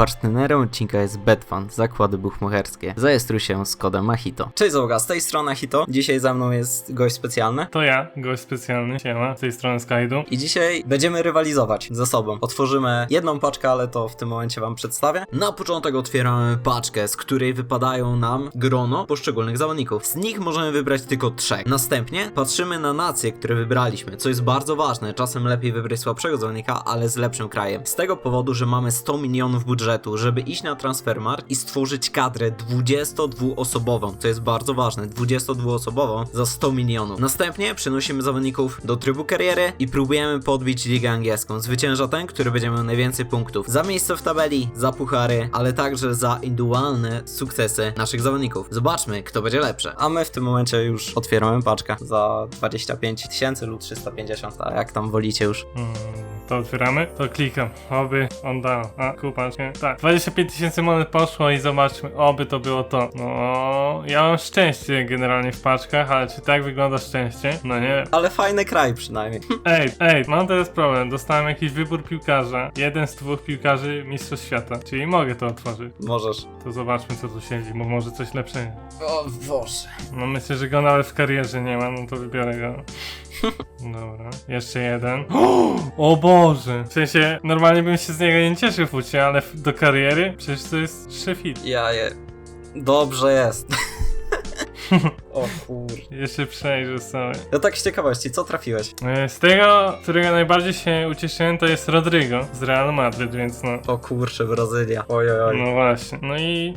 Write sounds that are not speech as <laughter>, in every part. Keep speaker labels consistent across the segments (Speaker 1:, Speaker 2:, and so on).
Speaker 1: Partnerem odcinka jest Betfan, zakłady buchmacherskie. Zajestruj się z kodem Mahito. Cześć załoga, z tej strony Mahito. Dzisiaj za mną jest gość specjalny.
Speaker 2: To ja, gość specjalny, siema, z tej strony Skydu.
Speaker 1: I dzisiaj będziemy rywalizować ze sobą. Otworzymy jedną paczkę, ale to w tym momencie wam przedstawię. Na początek otwieramy paczkę, z której wypadają nam grono poszczególnych zawodników. Z nich możemy wybrać tylko trzech. Następnie patrzymy na nacje, które wybraliśmy, co jest bardzo ważne. Czasem lepiej wybrać słabszego zawodnika, ale z lepszym krajem. Z tego powodu, że mamy 100 milionów budżetu, żeby iść na transfermarkt i stworzyć kadrę 22-osobową, co jest bardzo ważne. 22-osobową za 100 milionów. Następnie przenosimy zawodników do trybu kariery i próbujemy podbić ligę angielską. Zwycięża ten, który będzie miał najwięcej punktów za miejsce w tabeli, za puchary, ale także za indywidualne sukcesy naszych zawodników. Zobaczmy, kto będzie lepszy. A my w tym momencie już otwieramy paczkę za 25 tysięcy lub 350, a jak tam wolicie już.
Speaker 2: Mm, to otwieramy, to klikam, oby on dał, a kupasz, nie? Tak, 25 tysięcy monet poszło i zobaczmy, oby to było to. No, ja mam szczęście generalnie w paczkach, ale czy tak wygląda szczęście? No nie wiem.
Speaker 1: Ale fajny kraj przynajmniej. <laughs>
Speaker 2: Ej, ej, mam teraz problem, dostałem jakiś wybór piłkarza, jeden z dwóch piłkarzy Mistrzostw Świata, czyli mogę to otworzyć.
Speaker 1: Możesz.
Speaker 2: To zobaczmy co tu siedzi, bo może coś lepszego.
Speaker 1: O Boże.
Speaker 2: No myślę, że go nawet w karierze nie ma, no to wybiorę go. <laughs> Dobra, jeszcze jeden. <gasps> O Boże! W sensie, normalnie bym się z niego nie cieszył w fucie, ale do kariery przecież to jest szefit.
Speaker 1: Ja je... Dobrze jest. <laughs> o kur...
Speaker 2: Jeszcze przejrzę sobie.
Speaker 1: No tak z ciekawości, co trafiłeś?
Speaker 2: E, Z tego, którego najbardziej się ucieszyłem, to jest Rodrigo z Real Madryt, więc no.
Speaker 1: O kurczę, Brazylia. Oj, oj, oj.
Speaker 2: No właśnie. No i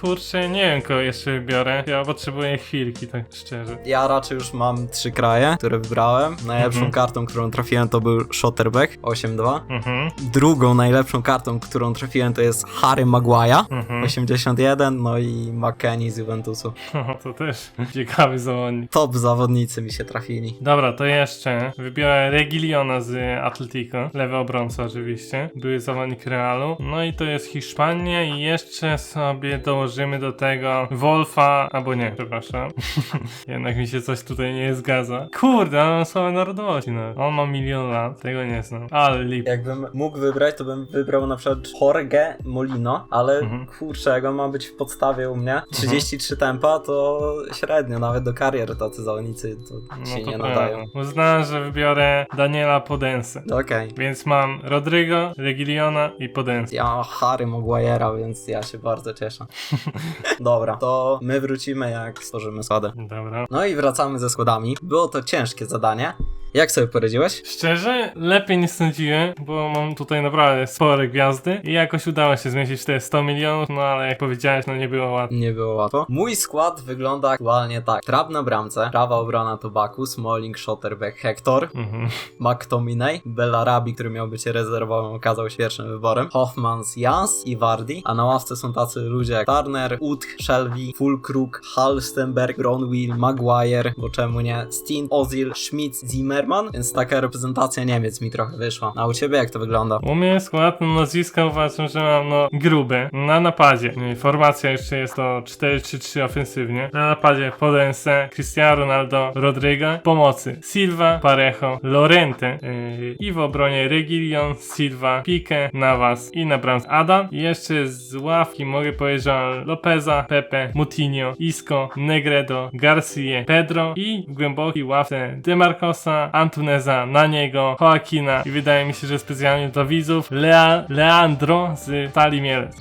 Speaker 2: kurczę, nie wiem kogo jeszcze wybiorę. Ja potrzebuję chwilki, tak szczerze.
Speaker 1: Ja raczej już mam trzy kraje, które wybrałem. Najlepszą
Speaker 2: Mhm.
Speaker 1: kartą, którą trafiłem to był Shotterbeck 8-2.
Speaker 2: Mhm,
Speaker 1: Drugą najlepszą kartą, którą trafiłem to jest Harry Maguire
Speaker 2: mhm.
Speaker 1: 81, no i McKennie z Juventusu. <laughs>
Speaker 2: O, to też ciekawy zawodnik.
Speaker 1: Top zawodnicy mi się trafili.
Speaker 2: Dobra, to jeszcze wybiorę Regiliona z Atletico, lewy obrońca oczywiście, były zawodnik Realu, no i to jest Hiszpania i jeszcze sobie dołożymy do tego Wolfa, albo nie, przepraszam, <laughs> jednak mi się coś tutaj nie zgadza. Kurde, on ma słabe narodowości, no. On ma milion lat, tego nie znam, ale lip.
Speaker 1: Jakbym mógł wybrać, to bym wybrał na przykład Jorge Molino, ale
Speaker 2: Mhm.
Speaker 1: kurczę, jak on ma być w podstawie u mnie, 33 tempa, to średnio, nawet do karier tacy zawodnicy to się nie nadają.
Speaker 2: Uznałem, że wybiorę Daniela Podensę.
Speaker 1: Okej.
Speaker 2: Więc mam Rodrigo, Regiliona i Podensę.
Speaker 1: Ja mam Harry Maguire'a, więc ja się bardzo cieszę. <laughs> <laughs> Dobra, to my wrócimy jak stworzymy składę.
Speaker 2: Dobra.
Speaker 1: No i wracamy ze składami. Było to ciężkie zadanie. Jak sobie poradziłeś?
Speaker 2: Szczerze, lepiej nie sądziłem, bo mam tutaj naprawdę spore gwiazdy i jakoś udało się zmieścić te 100 milionów, no ale jak powiedziałeś, no nie było łatwo.
Speaker 1: Nie było łatwo. Mój skład wygląda aktualnie tak. Trap na bramce, prawa obrona to Baku, Smalling, Shotterbeck, Hector,
Speaker 2: Mhm.
Speaker 1: McTominay, Bellarabi, który miał być rezerwowym, okazał się pierwszym wyborem, Hoffmans, Jans i Vardy, a na ławce są tacy ludzie jak Turner, Ut, Shelby, Fulkrug, Halstenberg, Bronwill, Maguire, bo czemu nie, Steen, Ozil, Schmidt, Zimmerman, więc taka reprezentacja Niemiec mi trochę wyszła. A u ciebie jak to wygląda?
Speaker 2: U mnie skład, no nazwiska uważam, że mam no grube. Na napadzie. y, Formacja jeszcze jest to 4-3-3 ofensywnie. Na napadzie Podense, Cristiano Ronaldo, Rodrigo. Pomocy Silva, Parejo, Lorente yy, i w obronie Regilion, Silva, Pique, Navas i na bramce Adam. I jeszcze z ławki mogę powiedzieć, że Lopeza, Pepe, Mutinho, Isco, Negredo, Garcia, Pedro i w głębokiej ławce Demarcosa, Antuneza, Naniego, Joaquina i wydaje mi się, że specjalnie dla widzów Lea, Leandro z Tali Mielec.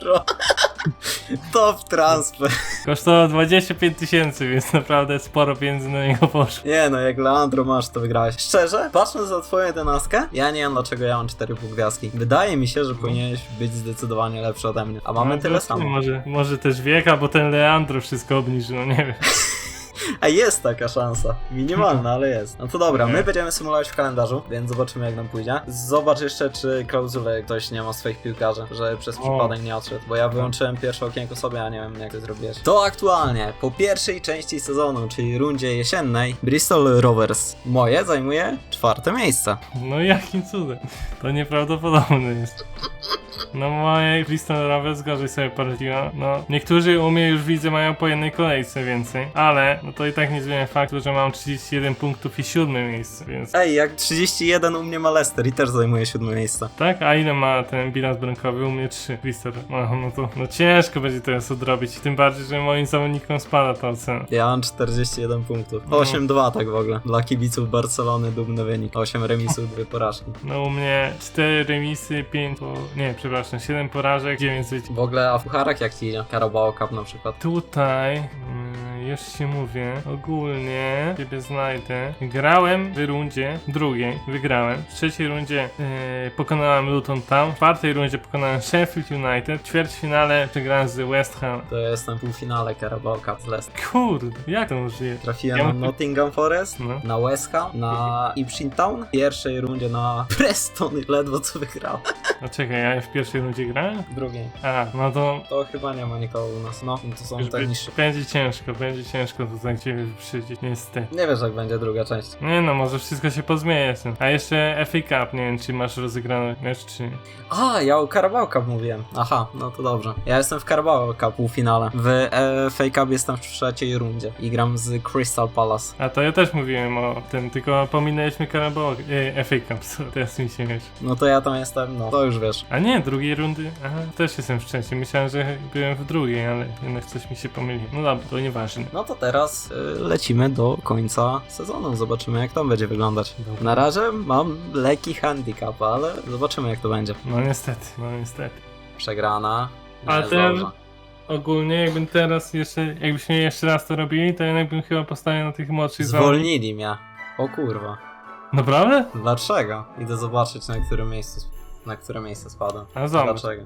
Speaker 1: Bro. Top transfer.
Speaker 2: Kosztowało 25 tysięcy, więc naprawdę sporo pieniędzy na niego poszło.
Speaker 1: Nie no, jak Leandro masz, to wygrałeś. Szczerze, patrząc na twoją jedenastkę, ja nie wiem dlaczego ja mam 4,5 gwiazdki. Wydaje mi się, że powinieneś być zdecydowanie lepszy ode mnie. A mamy
Speaker 2: No,
Speaker 1: tyle samo.
Speaker 2: Może, może też wieka, bo ten Leandro wszystko obniżył, no nie wiem. <laughs> <laughs>
Speaker 1: A jest taka szansa. Minimalna, ale jest. No to dobra, my będziemy symulować w kalendarzu, więc zobaczymy jak nam pójdzie. Zobacz jeszcze, czy klauzulę ktoś nie ma swoich piłkarzy, że przez przypadek nie odszedł, bo ja wyłączyłem pierwsze okienko sobie, a nie wiem jak to zrobiłeś. To aktualnie, po pierwszej części sezonu, czyli rundzie jesiennej, Bristol Rovers moje zajmuje czwarte miejsce.
Speaker 2: No jakim cudem? To nieprawdopodobne jest. No moje Bristol Rovers gorzej sobie poradziło. No, niektórzy u mnie już widzę mają po jednej kolejce więcej, ale no to i tak nie zmienia faktu, że mam 31 punktów i siódme miejsce, więc...
Speaker 1: Ej, jak 31 u mnie ma Leicester i też zajmuje siódme miejsce.
Speaker 2: Tak? A ile ma ten bilans bramkowy? U mnie 3. Bristol. No, no to no ciężko będzie teraz odrobić, tym bardziej, że moim zawodnikom spada ta ocena.
Speaker 1: Ja mam 41 punktów.
Speaker 2: No.
Speaker 1: 8-2 tak w ogóle. Dla kibiców Barcelony dumny wynik. 8 remisów, 2 porażki.
Speaker 2: No u mnie 4 remisy, 5 po... nie, przepraszam, 7 porażek, 9 zwycięstw.
Speaker 1: W ogóle, a w pucharach jak ci? Carabao Cup na przykład.
Speaker 2: Tutaj, mm, już ci mówię, ogólnie ciebie znajdę. Grałem w rundzie drugiej, wygrałem. W trzeciej rundzie e, pokonałem Luton Town, w czwartej rundzie pokonałem Sheffield United, w ćwierćfinale przegrałem z West Ham.
Speaker 1: To ja jestem w półfinale Carabao Cup z Leicester.
Speaker 2: Kurde, jak to możliwe?
Speaker 1: Trafiłem
Speaker 2: Ja
Speaker 1: na Nottingham Forest,
Speaker 2: No.
Speaker 1: na West Ham, na Ipswich Town, w pierwszej rundzie na <laughs> Preston i ledwo co wygrałem.
Speaker 2: No czekaj, ja w pierwszej rundzie grałem?
Speaker 1: W drugiej.
Speaker 2: A, no to
Speaker 1: To chyba nie ma nikogo u nas. No, to są te niższe.
Speaker 2: będzie ciężko, będzie ciężko to ciebie wyprzedzić, niestety.
Speaker 1: Nie wiesz jak będzie druga część.
Speaker 2: Nie no, może wszystko się pozmieje z tym. A jeszcze FA Cup, nie wiem czy masz rozegrany mecz, czy...
Speaker 1: A, ja o Carabao Cup mówiłem. Aha, no to dobrze. Ja jestem w Carabao Cup półfinale. W e, FA Cup jestem w trzeciej rundzie i gram z Crystal Palace.
Speaker 2: A to ja też mówiłem o tym, tylko pominęliśmy Carabao e, FA Cup, <laughs> co teraz mi się wiesz.
Speaker 1: No to ja tam jestem, no to już wiesz.
Speaker 2: A nie, drugiej rundy? Aha, też jestem w trzeciej. Myślałem, że byłem w drugiej, ale jednak coś mi się pomyliło. No dobra, to nieważne.
Speaker 1: No to teraz y, lecimy do końca sezonu. Zobaczymy jak tam będzie wyglądać. Na razie mam lekki handicap, ale zobaczymy jak to będzie.
Speaker 2: No niestety, no niestety.
Speaker 1: Przegrana. Jest
Speaker 2: ten-. Ogólnie jakbym teraz jeszcze, jakbyśmy jeszcze raz to robili, to jednak bym chyba postawił na tych młodszych
Speaker 1: Zwolnili mnie. O kurwa.
Speaker 2: Naprawdę?
Speaker 1: Dlaczego? Idę zobaczyć na którym miejscu na które miejsce spadłem.
Speaker 2: A zobacz,
Speaker 1: Dlaczego?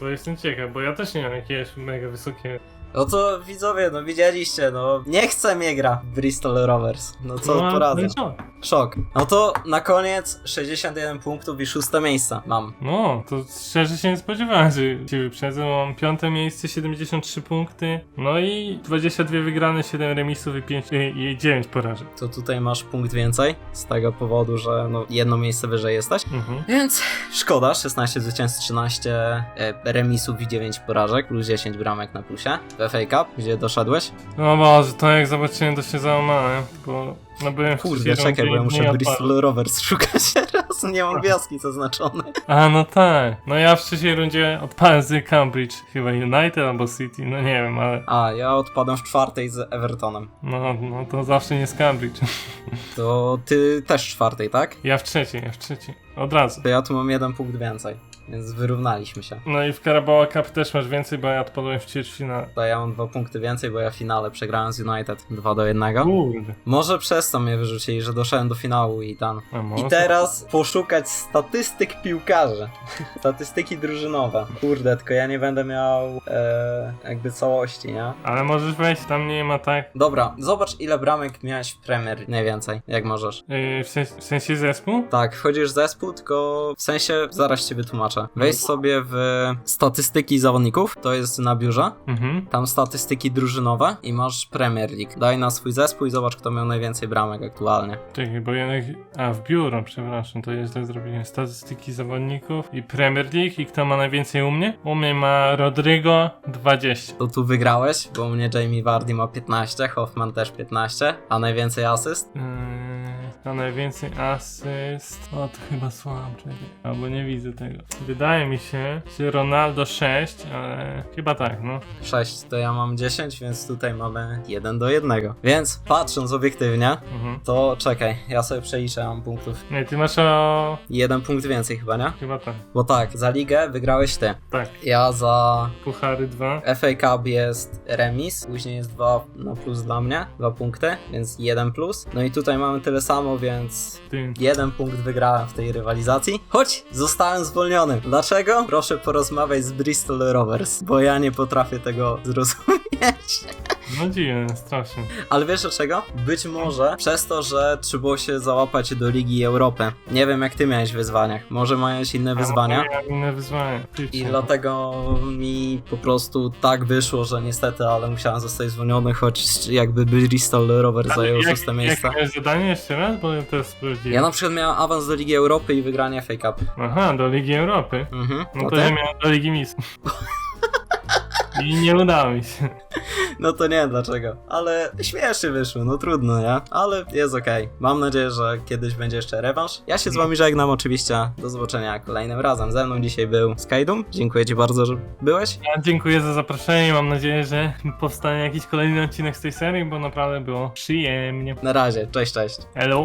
Speaker 2: bo jestem ciekaw, bo ja też nie mam jakiegoś mega wysokiego.
Speaker 1: No to widzowie, no widzieliście, no nie chce mnie gra w Bristol Rovers. No co
Speaker 2: no,
Speaker 1: poradzę.
Speaker 2: No, i co?
Speaker 1: Szok. No to na koniec 61 punktów i szóste miejsce mam.
Speaker 2: no, to szczerze się nie spodziewałem, że cię wyprzedzę. Mam piąte miejsce, 73 punkty, no i 22 wygrane, 7 remisów i, 5, i 9 porażek.
Speaker 1: To tutaj masz punkt więcej z tego powodu, że no jedno miejsce wyżej jesteś.
Speaker 2: Mhm.
Speaker 1: Więc szkoda, 16 zwycięstw, 13 e, remisów i 9 porażek, plus 10 bramek na plusie. FA Cup, gdzie doszedłeś?
Speaker 2: No Boże, to jak zobaczyłem, to się załamałem, bo no byłem w
Speaker 1: Kurde, czekaj, bo ja muszę Bristol Rovers <laughs> szukać raz, nie mam gwiazdki zaznaczonej.
Speaker 2: A, no tak. No ja w trzeciej rundzie odpałem z Cambridge, chyba United albo City, no nie wiem, ale
Speaker 1: A, ja odpadłem w czwartej z Evertonem.
Speaker 2: no, no to zawsze nie z Cambridge. <laughs>
Speaker 1: To ty też w czwartej, tak?
Speaker 2: Ja w trzeciej, ja w trzeciej. Od razu.
Speaker 1: To ja tu mam jeden punkt więcej, więc wyrównaliśmy się.
Speaker 2: No i w Carabao Cup też masz więcej, bo ja odpadłem w ćwierćfinale.
Speaker 1: To ja mam dwa punkty więcej, bo ja w finale przegrałem z United 2 do 1.
Speaker 2: Kurde.
Speaker 1: Może przez to mnie wyrzucili, że doszedłem do finału i tam. I teraz poszukać statystyk piłkarzy. Statystyki drużynowe. Kurde, tylko ja nie będę miał e, jakby całości, nie?
Speaker 2: Ale możesz wejść, tam nie ma tak.
Speaker 1: Dobra, zobacz ile bramek miałeś w Premier najwięcej, jak możesz.
Speaker 2: Yy, w, sens w sensie zespół?
Speaker 1: Tak, wchodzisz w zespół, tylko w sensie zaraz ci wytłumaczę. Wejdź sobie w statystyki zawodników, to jest na biurze.
Speaker 2: Mhm.
Speaker 1: Tam statystyki drużynowe i masz Premier League. Daj na swój zespół i zobacz, kto miał najwięcej bramek aktualnie.
Speaker 2: Czekaj, bo jednak... A, w biuro, przepraszam, to jest źle zrobiłem. Statystyki zawodników i Premier League i kto ma najwięcej u mnie? U mnie ma Rodrigo 20.
Speaker 1: To tu wygrałeś, bo u mnie Jamie Vardy ma 15, Hoffman też 15, a najwięcej asyst?
Speaker 2: Yy, a najwięcej asyst. O, to chyba słabo, czekaj. Albo nie widzę tego. Wydaje mi się, że Ronaldo 6, ale chyba tak, no.
Speaker 1: 6 to ja mam 10, więc tutaj mamy 1 do 1. Więc patrząc obiektywnie,
Speaker 2: Mhm.
Speaker 1: to czekaj, ja sobie przeliczę mam punktów.
Speaker 2: Nie, ty masz o...
Speaker 1: Jeden punkt więcej chyba, nie?
Speaker 2: Chyba tak.
Speaker 1: Bo tak, za ligę wygrałeś ty.
Speaker 2: Tak.
Speaker 1: Ja za
Speaker 2: Puchary 2.
Speaker 1: FA Cup jest remis, później jest 2 na plus dla mnie, 2 punkty, więc 1 plus. No i tutaj mamy tyle samo, więc
Speaker 2: Ty.
Speaker 1: jeden punkt wygrałem w tej rywalizacji. Choć zostałem zwolniony. Dlaczego? Proszę porozmawiać z Bristol Rovers, bo ja nie potrafię tego zrozumieć.
Speaker 2: No dziwne, strasznie.
Speaker 1: Ale wiesz dlaczego? Być może przez to, że trzeba było się załapać do Ligi Europy. Nie wiem jak ty miałeś w wyzwaniach. Może miałeś inne wyzwania?
Speaker 2: Ja inne wyzwania.
Speaker 1: I dlatego mi po prostu tak wyszło, że niestety, ale musiałem zostać zwolniony, choć jakby Bristol Rover
Speaker 2: Ale
Speaker 1: zajął
Speaker 2: jak-
Speaker 1: szóste miejsce.
Speaker 2: Jak zadanie jeszcze raz? Bo ja to sprawdziłem.
Speaker 1: Ja na przykład miałem awans do Ligi Europy i wygranie Fake Cup.
Speaker 2: Aha, do Ligi Europy.
Speaker 1: Mhm. No
Speaker 2: to
Speaker 1: ty?
Speaker 2: ja miałem do Ligi Mistrzów. <laughs> I nie udało mi się.
Speaker 1: no to nie wiem dlaczego. Ale śmiesznie wyszło, no trudno, nie? Ale jest okej. Mam nadzieję, że kiedyś będzie jeszcze rewanż. Ja się z wami żegnam oczywiście. Do zobaczenia kolejnym razem. Ze mną dzisiaj był Skydum. Dziękuję ci bardzo, że byłeś.
Speaker 2: Ja dziękuję za zaproszenie. Mam nadzieję, że powstanie jakiś kolejny odcinek z tej serii, bo naprawdę było przyjemnie.
Speaker 1: Na razie, cześć, cześć.
Speaker 2: Hello.